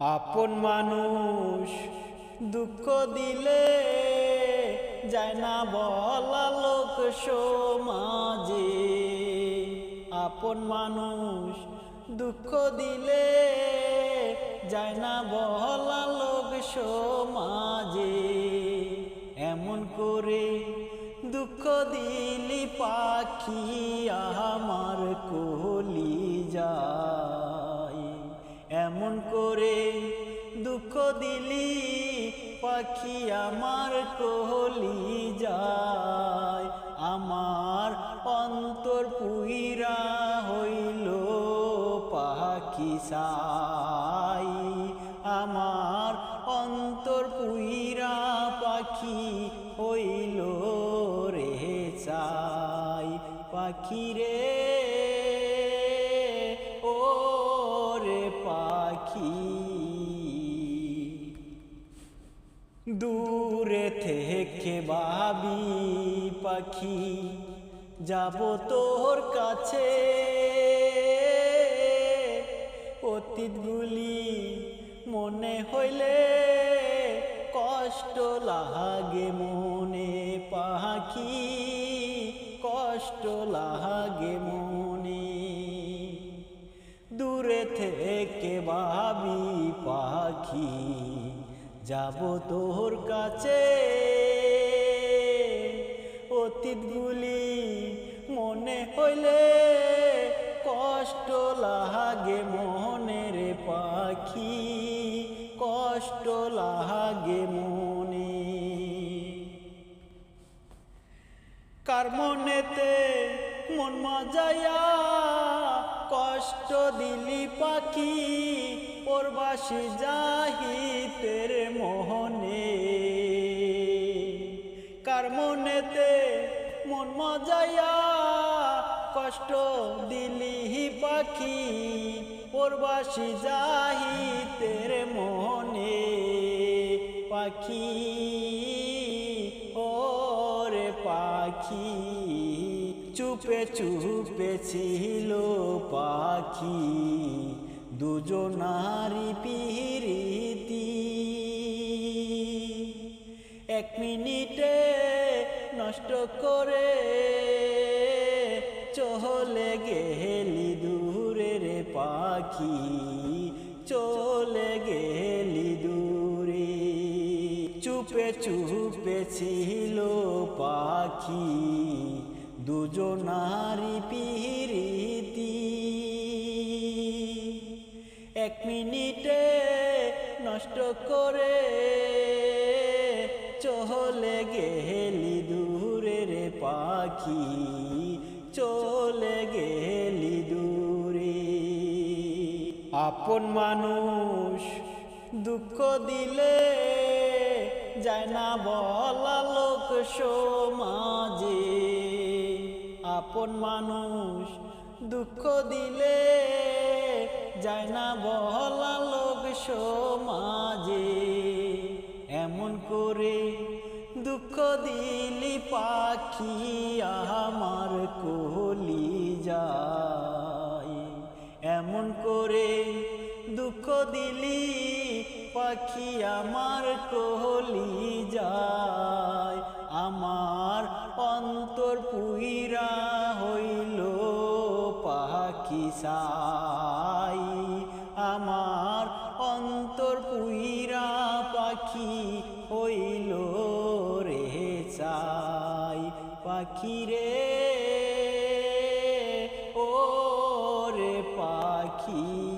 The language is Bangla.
আপন মানুষ দুঃখ দিলে যায় না বলা লোক সমাজে। আপন মানুষ দুঃখ দিলে যায় না বলা লোক সমাজে। এমন করে দুঃখ দিলি পাখি আমার কোহলি যায় এমন করে দুঃখ দিলি? পাখি আমার কোহলি যায়। আমার অন্তর পুইরা হইল পাখি সাই আমার অন্তর পুইরা পাখি হইল রে চাই পাখি রে পাখি। দূরে থেকে ভাবি পাখি, যাব তোর কাছে। অতীতগুলি মনে হইলে কষ্ট লাগে মনে পাখি, কষ্ট লাগে মনে দূরে থেকে ভাবি পাখি, যাব তোর কাছে। অতীতগুলি মনে হইলে কষ্ট লাগে মনের পাখি, কষ্ট লাগে মনে। কার মনেতে মন মজায়া কষ্ট দিলি পাখি, পরবাসী জাহিতের মোহনে। কার মনেতে মন মজায়া কষ্ট দিলি পাখি, পরবাসী জাহিতের মোহনে। পাখি, ওরে পাখি। চুপে চুপে ছিল পাখি। দুজনারি পিরিতি এক মিনিটে নষ্ট করে চলে গেলি দূরে রে পাখি। চলে গেলি দূরে। চুপে চুপে ছিল পাখি। দুজনারি পিরিতি এক মিনিটে নষ্ট করে চলে গেলি দূরে রে পাখি চলে গেলি দূরে। আপন মানুষ দুঃখ দিলে যায় না বলা লোক সমাজে। আপন মানুষ দুঃখ দিলে যায় না বহলা লোক সমাজে। এমন করে দুঃখ দিলি পাখি আমার কোহলি যায়। এমন করে দুঃখ দিলি পাখি আমার কোহলি যায়। আমার অন্তর পুইরা হইল পাখি সাই আমার অন্তর পুইরা পাখি হইল রে চাই পাখি রে, ও রে পাখি।